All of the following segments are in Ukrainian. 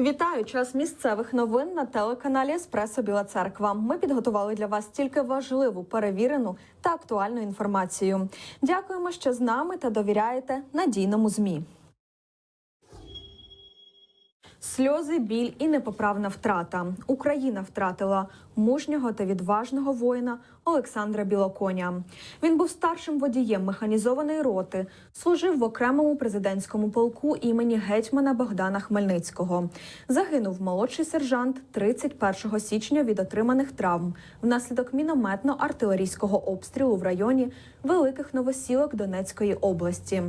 Вітаю час місцевих новин на телеканалі Еспресо Біла Церква. Ми підготували для вас тільки важливу, перевірену та актуальну інформацію. Дякуємо, що з нами та довіряєте надійному змі. Сльози, біль і непоправна втрата. Україна втратила мужнього та відважного воїна Олександра Білоконя. Він був старшим водієм механізованої роти, служив в окремому президентському полку імені гетьмана Богдана Хмельницького. Загинув молодший сержант 31 січня від отриманих травм внаслідок мінометно-артилерійського обстрілу в районі Великих Новосілок Донецької області.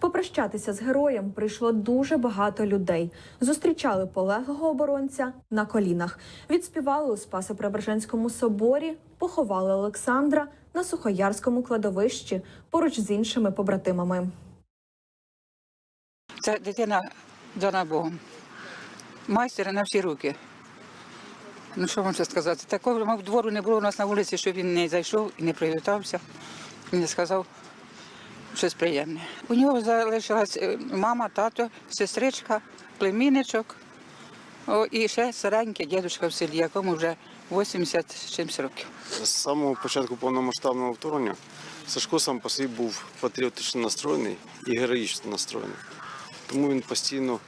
Попрощатися з героєм прийшло дуже багато людей. Зустрічали полеглого оборонця на колінах, відспівали у Спасо-Преображенському соборі, поховали Олександра на Сухоярському кладовищі поруч з іншими побратимами. Це дитина дана Богом. Майстер на всі руки. Ну що ще сказати? Такого мов, двору не було у нас на вулиці, що він не зайшов і не привітався, і не сказав щось приємне. У нього залишилась е, мама, тато, сестричка, племінничок і ще старенький дідусь в селі, якому вже 80 з чимось років. З самого початку повномасштабного вторгнення Сашко сам по собі був патріотично настроєний і героїчно настроєний. Тому він постійно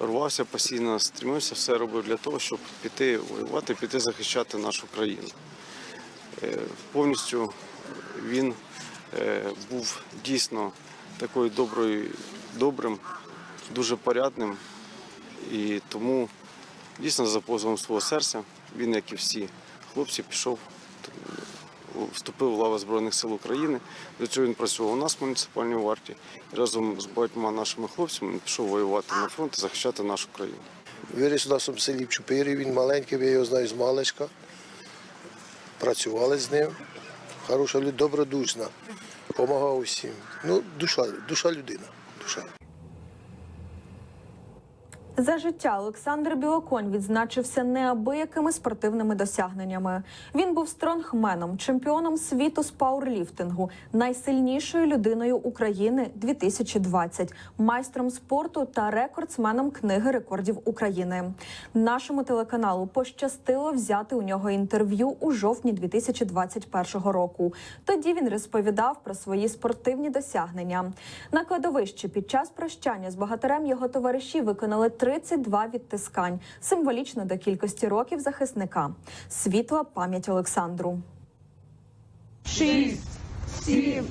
рвався, постійно стремився, все робив для того, щоб піти воювати, піти захищати нашу країну. Е, Повністю він е, був дійсно такою доброю, добрим, дуже порядним. І тому дійсно за позовом свого серця він, як і всі хлопці, пішов вступив в лави Збройних сил України. До цього він працював у нас в муніципальній варті. Разом з багатьма нашими хлопцями він пішов воювати на фронт і захищати нашу країну. Виріс у нас в селі в Чупирі, він маленький, я його знаю з маличка. Працювали з ним. Хороша людина, добродушна, допомагав усім. Ну, душа, душа людина. Душа. За життя Олександр Білоконь відзначився неабиякими спортивними досягненнями. Він був стронгменом, чемпіоном світу з пауерліфтингу, найсильнішою людиною України 2020, майстром спорту та рекордсменом книги рекордів України. Нашому телеканалу пощастило взяти у нього інтерв'ю у жовтні 2021 року. Тоді він розповідав про свої спортивні досягнення. На кладовищі під час прощання з богатирем його товариші виконали 32 відтискань, символічно до кількості років захисника. Світла пам'ять Олександру. шість, сім,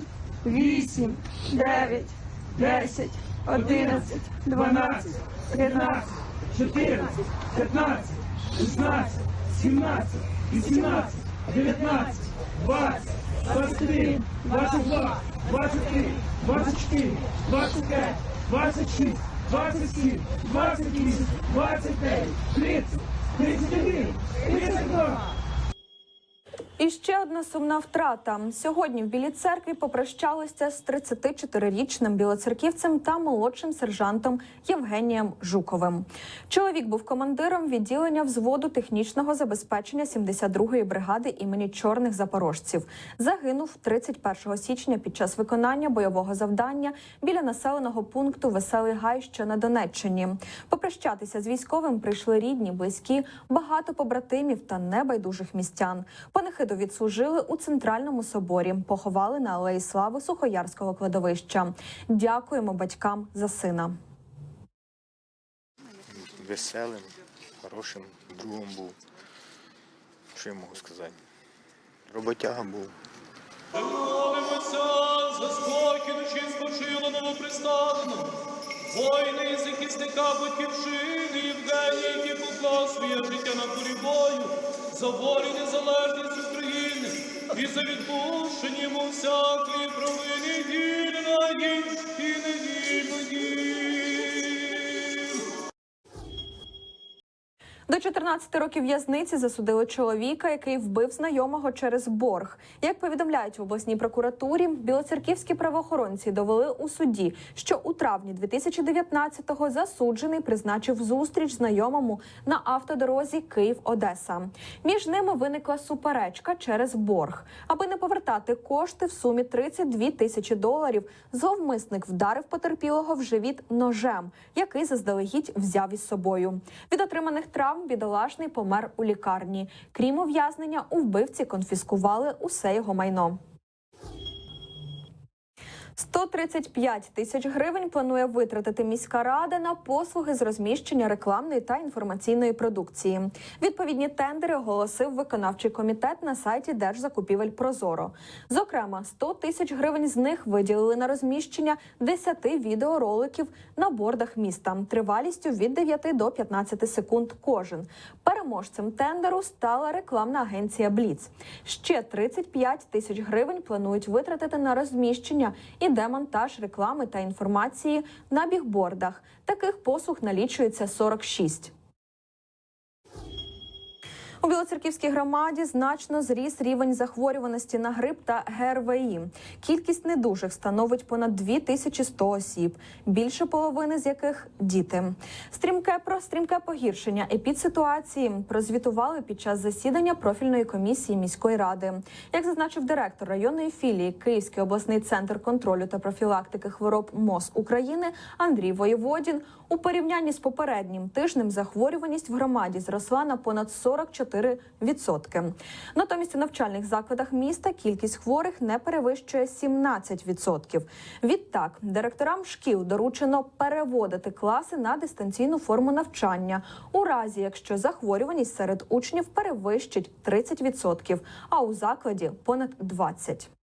вісім, дев'ять, десять, одинадцять, дванадцять, тринадцять, чотирнадцять, п'ятнадцять, шістнадцять, сімнадцять, вісімнадцять, дев'ятнадцять, двадцять, двадцять один, двадцять два, двадцять три, 27, 28, 29, 30, 31, 32. І ще одна сумна втрата. Сьогодні в Білій церкві попрощалися з 34-річним білоцерківцем та молодшим сержантом Євгенієм Жуковим. Чоловік був командиром відділення взводу технічного забезпечення 72-ї бригади імені чорних запорожців. Загинув 31 січня під час виконання бойового завдання біля населеного пункту Веселий Гай, що на Донеччині. Попрощатися з військовим прийшли рідні, близькі, багато побратимів та небайдужих містян. Панихиду відслужили у центральному соборі, поховали на алеї слави Сухоярського кладовища. Дякуємо батькам за сина. веселим, хорошим другом був. Що я можу сказати? Роботяга був. Молимося за спокій душі спочило новоприставленому. Воїни і захисника батьківщини Євгенія, який поклав своє життя на полі бою, за волю незалежність і за відпущення йому всякої провини вільної і невільної. До 14 років в'язниці засудили чоловіка, який вбив знайомого через борг. Як повідомляють в обласній прокуратурі, білоцерківські правоохоронці довели у суді, що у травні 2019-го засуджений призначив зустріч знайомому на автодорозі Київ-Одеса. Між ними виникла суперечка через борг. Аби не повертати кошти в сумі 32 тисячі доларів, зловмисник вдарив потерпілого в живіт ножем, який заздалегідь взяв із собою. Від отриманих травм бідолашний помер у лікарні. Крім ув'язнення, у вбивці конфіскували усе його майно. 135 тисяч гривень планує витратити міська рада на послуги з розміщення рекламної та інформаційної продукції. Відповідні тендери оголосив виконавчий комітет на сайті Держзакупівель Прозоро. Зокрема, 100 тисяч гривень з них виділили на розміщення 10 відеороликів на бордах міста тривалістю від 9 до 15 секунд кожен. Переможцем тендеру стала рекламна агенція Бліц. Ще 35 тисяч гривень планують витратити на розміщення і демонтаж реклами та інформації на бігбордах. Таких послуг налічується 46. У Білоцерківській громаді значно зріс рівень захворюваності на грип та ГРВІ. Кількість недужих становить понад 2100 осіб, більше половини з яких діти. Стрімке про стрімке погіршення епідситуації прозвітували під час засідання профільної комісії міської ради. Як зазначив директор районної філії Київський обласний центр контролю та профілактики хвороб МОЗ України Андрій Воєводін, у порівнянні з попереднім тижнем захворюваність в громаді зросла на понад 44%. Натомість у навчальних закладах міста кількість хворих не перевищує 17%. Відтак, директорам шкіл доручено переводити класи на дистанційну форму навчання у разі, якщо захворюваність серед учнів перевищить 30%, а у закладі понад 20%.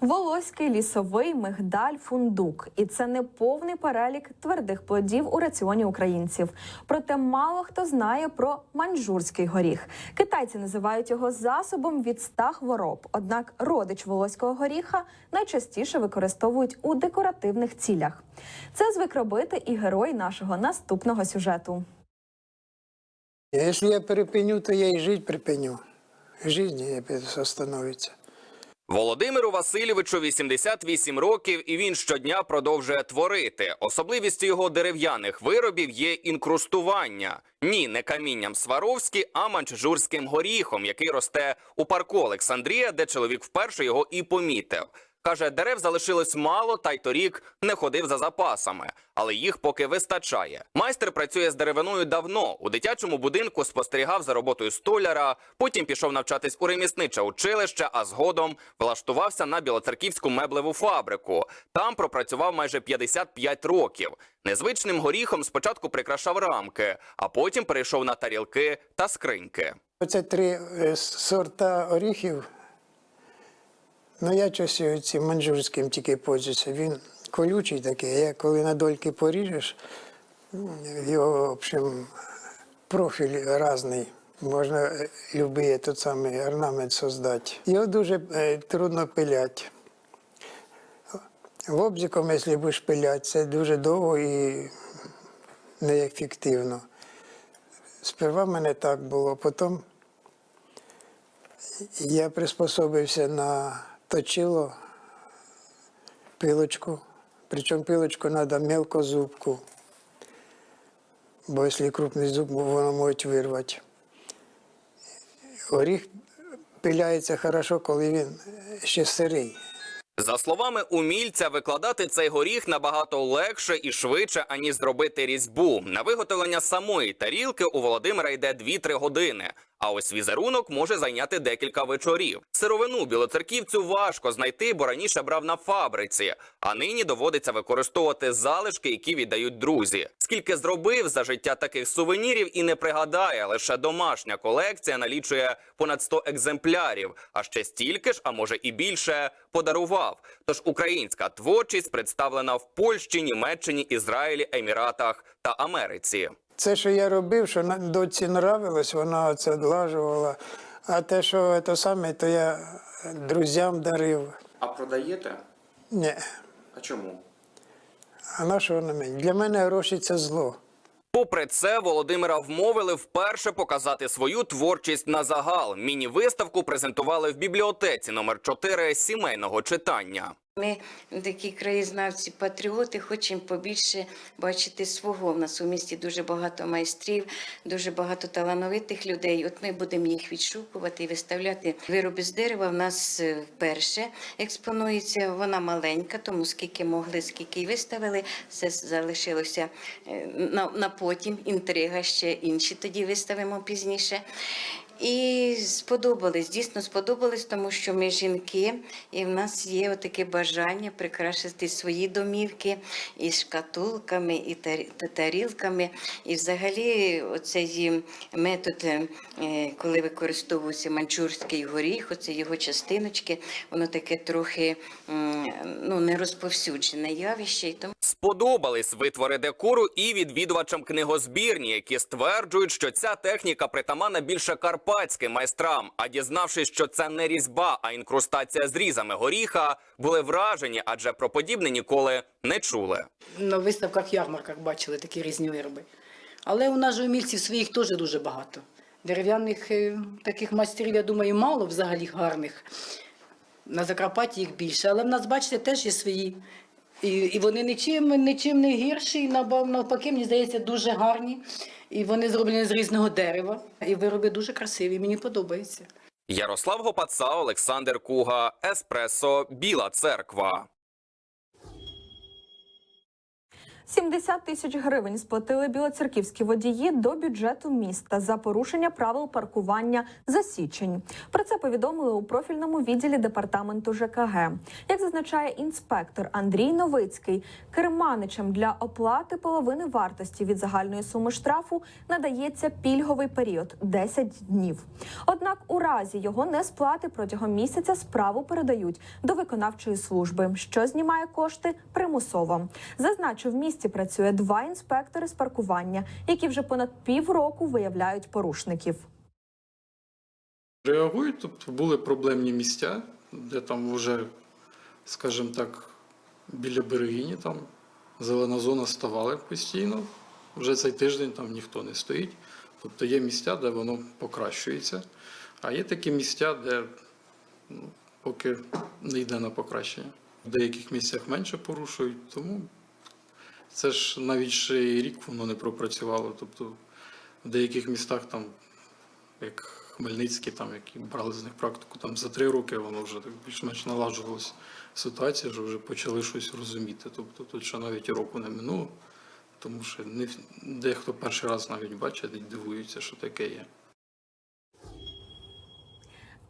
Волоський, лісовий, мигдаль, фундук. І це не повний перелік твердих плодів у раціоні українців. Проте мало хто знає про маньчжурський горіх. Китайці називають його засобом від ста хвороб. Однак родич волоського горіха найчастіше використовують у декоративних цілях. Це звик робити і герой нашого наступного сюжету. Если я перепеню, то я и жить припеню. Жизнь остановится. Володимиру Васильовичу 88 років, і він щодня продовжує творити. Особливістю його дерев'яних виробів є інкрустування. Ні, не камінням Сваровські, а манчжурським горіхом, який росте у парку Олександрія, де чоловік вперше його і помітив. Каже, дерев залишилось мало, та й торік не ходив за запасами, але їх поки вистачає. Майстер працює з деревиною давно. У дитячому будинку спостерігав за роботою столяра, потім пішов навчатись у ремісниче училище, а згодом влаштувався на білоцерківську меблеву фабрику. Там пропрацював майже 55 років. Незвичним горіхом спочатку прикрашав рамки, а потім перейшов на тарілки та скриньки. Оце три е, сорта оріхів. Ну, я щось цим манджурським тільки пользуюся. Він колючий такий, а коли на дольки поріжеш, його, в общем, профіль різний. Можна е, любий тот самий орнамент создати. Його дуже е, трудно пиляти. Лобзиком, якщо будеш пиляти, це дуже довго і неефективно. Сперва мене так було, потім я приспособився на точило пилочку. Причому пилочку треба мелкозубку, бо якщо крупний зуб, воно може вирвати. Горіх пиляється хорошо, коли він ще сирий. За словами умільця, викладати цей горіх набагато легше і швидше, аніж зробити різьбу. На виготовлення самої тарілки у Володимира йде 2-3 години. А ось візерунок може зайняти декілька вечорів. Сировину білоцерківцю важко знайти, бо раніше брав на фабриці, а нині доводиться використовувати залишки, які віддають друзі. Скільки зробив за життя таких сувенірів і не пригадає, лише домашня колекція налічує понад 100 екземплярів, а ще стільки ж, а може і більше, подарував. Тож українська творчість представлена в Польщі, Німеччині, Ізраїлі, Еміратах та Америці. Це, що я робив, що на- доці нравилось, вона це одлажувала. А те, що це саме, то я друзям дарив. А продаєте? Ні. А чому? А на що воно мені? Для мене гроші це зло. Попри це, Володимира вмовили вперше показати свою творчість на загал. Міні-виставку презентували в бібліотеці номер 4 сімейного читання. Ми такі краєзнавці, патріоти, хочемо побільше бачити свого. У нас у місті дуже багато майстрів, дуже багато талановитих людей. От ми будемо їх відшукувати і виставляти. Вироби з дерева в нас е, вперше експонується. Вона маленька, тому скільки могли, скільки й виставили. Все залишилося е, на, на потім. Інтрига ще інші тоді виставимо пізніше. І сподобались, дійсно сподобались, тому що ми жінки, і в нас є таке бажання прикрашити свої домівки і шкатулками, і тарі- тарілками. І взагалі оцей метод, е, коли використовується манчурський горіх, оце його частиночки, воно таке трохи ну, не розповсюджене явище. Тому Сподобались витвори декору і відвідувачам книгозбірні, які стверджують, що ця техніка притаманна більше карпатським майстрам. А дізнавшись, що це не різьба, а інкрустація з різами горіха, були вражені, адже про подібне ніколи не чули. на виставках, ярмарках бачили такі різні вироби. Але у нас же умільців своїх теж дуже багато. Дерев'яних е, таких майстрів, я думаю, мало взагалі гарних. На Закарпатті їх більше. Але в нас, бачите, теж є свої. І, і вони нічим, нічим не гірші, наба- навпаки, мені здається, дуже гарні. І вони зроблені з різного дерева. І вироби дуже красиві, мені подобається. Ярослав Гопаца, Олександр Куга, Еспресо, Біла Церква. 70 тисяч гривень сплатили білоцерківські водії до бюджету міста за порушення правил паркування за січень. Про це повідомили у профільному відділі департаменту ЖКГ. Як зазначає інспектор Андрій Новицький, керманичам для оплати половини вартості від загальної суми штрафу надається пільговий період 10 днів. Однак, у разі його несплати протягом місяця справу передають до виконавчої служби, що знімає кошти примусово. Зазначу, в місті працює два інспектори з паркування, які вже понад півроку виявляють порушників. Реагують, тобто були проблемні місця, де там вже, скажімо так, біля берегині там зелена зона ставали постійно. Вже цей тиждень там ніхто не стоїть. Тобто є місця, де воно покращується, а є такі місця, де ну, поки не йде на покращення. В деяких місцях менше порушують, тому це ж навіть ще і рік воно не пропрацювало. Тобто в деяких містах там як Хмельницький, там, які брали з них практику, там за три роки воно вже так більш-менш наладжувалася ситуація, що вже почали щось розуміти. Тобто тут ще навіть року не минуло, тому що не, дехто перший раз навіть бачить і дивується, що таке є.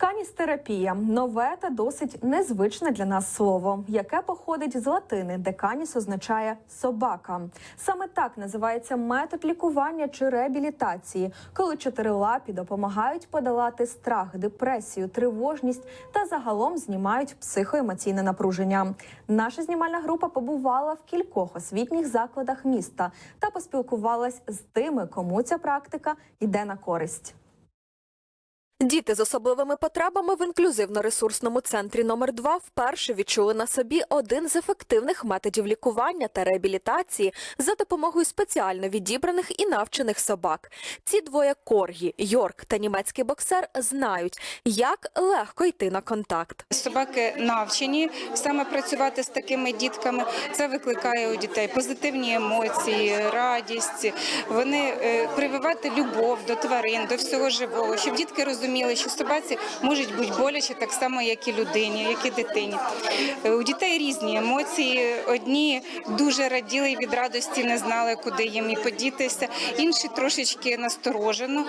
Каністерапія нове та досить незвичне для нас слово, яке походить з латини, де каніс означає собака. Саме так називається метод лікування чи реабілітації, коли чотирилапі допомагають подолати страх, депресію, тривожність та загалом знімають психоемоційне напруження. Наша знімальна група побувала в кількох освітніх закладах міста та поспілкувалась з тими, кому ця практика йде на користь. Діти з особливими потребами в інклюзивно-ресурсному центрі номер 2 вперше відчули на собі один з ефективних методів лікування та реабілітації за допомогою спеціально відібраних і навчених собак. Ці двоє коргі, Йорк та німецький боксер, знають, як легко йти на контакт. Собаки навчені саме працювати з такими дітками. Це викликає у дітей позитивні емоції, радість. Вони е, прививати любов до тварин, до всього живого, щоб дітки розуміли, що собаці можуть бути боляче так само, як і людині, як і дитині. Е, У дітей різні емоції. Одні дуже раділи і від радості, не знали, куди їм і подітися. Інші трошечки насторожено.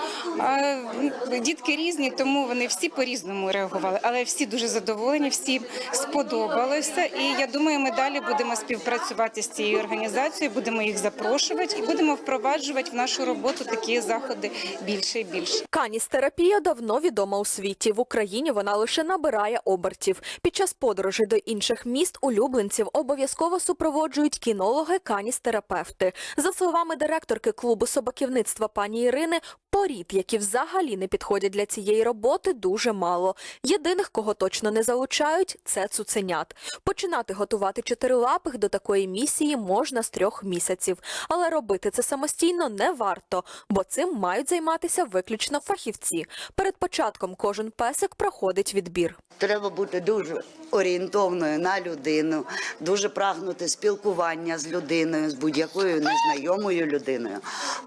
Дітки різні, тому вони всі по-різному реагували, але всі дуже задоволені, всім сподобалося. І я думаю, ми далі будемо співпрацювати з цією організацією, будемо їх запрошувати і будемо впроваджувати в нашу роботу такі заходи більше і більше. Каністерапія давно давно відома у світі. В Україні вона лише набирає обертів. Під час подорожей до інших міст улюбленців обов'язково супроводжують кінологи, каністерапевти. За словами директорки клубу собаківництва пані Ірини, порід, які взагалі не підходять для цієї роботи, дуже мало. Єдиних, кого точно не залучають, це цуценят. Починати готувати чотирилапих до такої місії можна з трьох місяців, але робити це самостійно не варто, бо цим мають займатися виключно фахівці. Перед початком кожен песик проходить відбір. Треба бути дуже орієнтовною на людину, дуже прагнути спілкування з людиною, з будь-якою незнайомою людиною.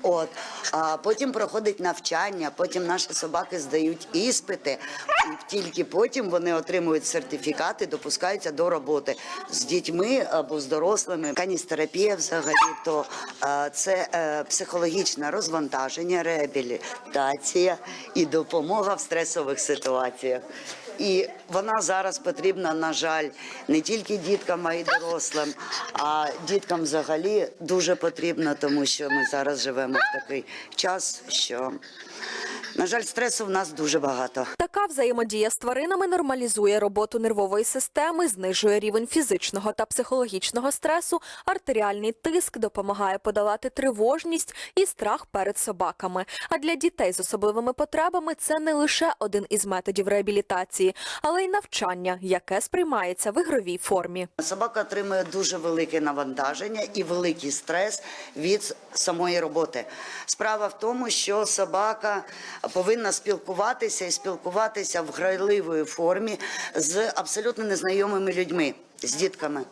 От а потім проходить навчання, потім наші собаки здають іспити, і тільки потім вони отримують сертифікати, допускаються до роботи з дітьми або з дорослими. Каністерапія взагалі то це е, психологічне розвантаження, реабілітація і допомога в стресових ситуаціях. І вона зараз потрібна, на жаль, не тільки діткам, а й дорослим, а діткам взагалі дуже потрібна, тому що ми зараз живемо в такий час, що, на жаль, стресу в нас дуже багато. Така взаємодія з тваринами нормалізує роботу нервової системи, знижує рівень фізичного та психологічного стресу, артеріальний тиск, допомагає подолати тривожність і страх перед собаками. А для дітей з особливими потребами це не лише один із методів реабілітації, але й навчання, яке сприймається в ігровій формі. Собака отримує дуже велике навантаження і великий стрес від самої роботи. Справа в тому, що собака повинна спілкуватися і спілкуватися в грайливої формі з абсолютно незнайомими людьми, з дітками.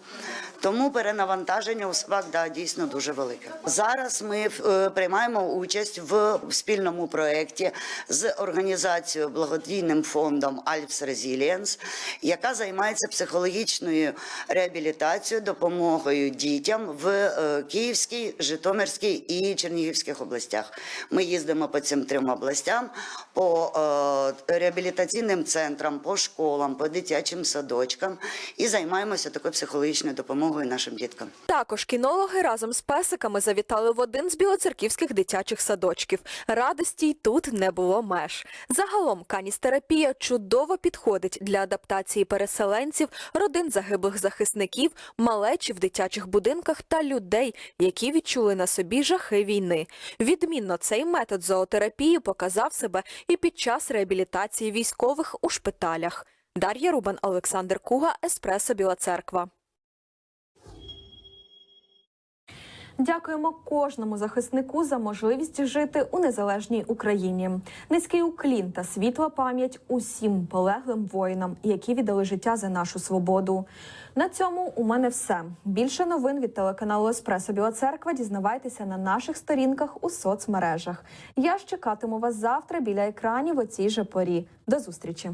Тому перенавантаження у собак да, дійсно дуже велике. Зараз ми е, приймаємо участь в спільному проєкті з організацією благодійним фондом Alps Resilience, яка займається психологічною реабілітацією, допомогою дітям в е, Київській, Житомирській і Чернігівських областях. Ми їздимо по цим трьом областям, по е, реабілітаційним центрам, по школам, по дитячим садочкам і займаємося такою психологічною допомогою нашим діткам. Також кінологи разом з песиками завітали в один з білоцерківських дитячих садочків. Радості й тут не було меж. Загалом каністерапія чудово підходить для адаптації переселенців, родин загиблих захисників, малечі в дитячих будинках та людей, які відчули на собі жахи війни. Відмінно цей метод зоотерапії показав себе і під час реабілітації військових у шпиталях. Дар'я Рубан, Олександр Куга, Еспресо Біла Церква. Дякуємо кожному захиснику за можливість жити у незалежній Україні. Низький уклін та світла пам'ять усім полеглим воїнам, які віддали життя за нашу свободу. На цьому у мене все. Більше новин від телеканалу Еспресо Біла Церква дізнавайтеся на наших сторінках у соцмережах. Я ж чекатиму вас завтра біля екранів о цій же порі. До зустрічі.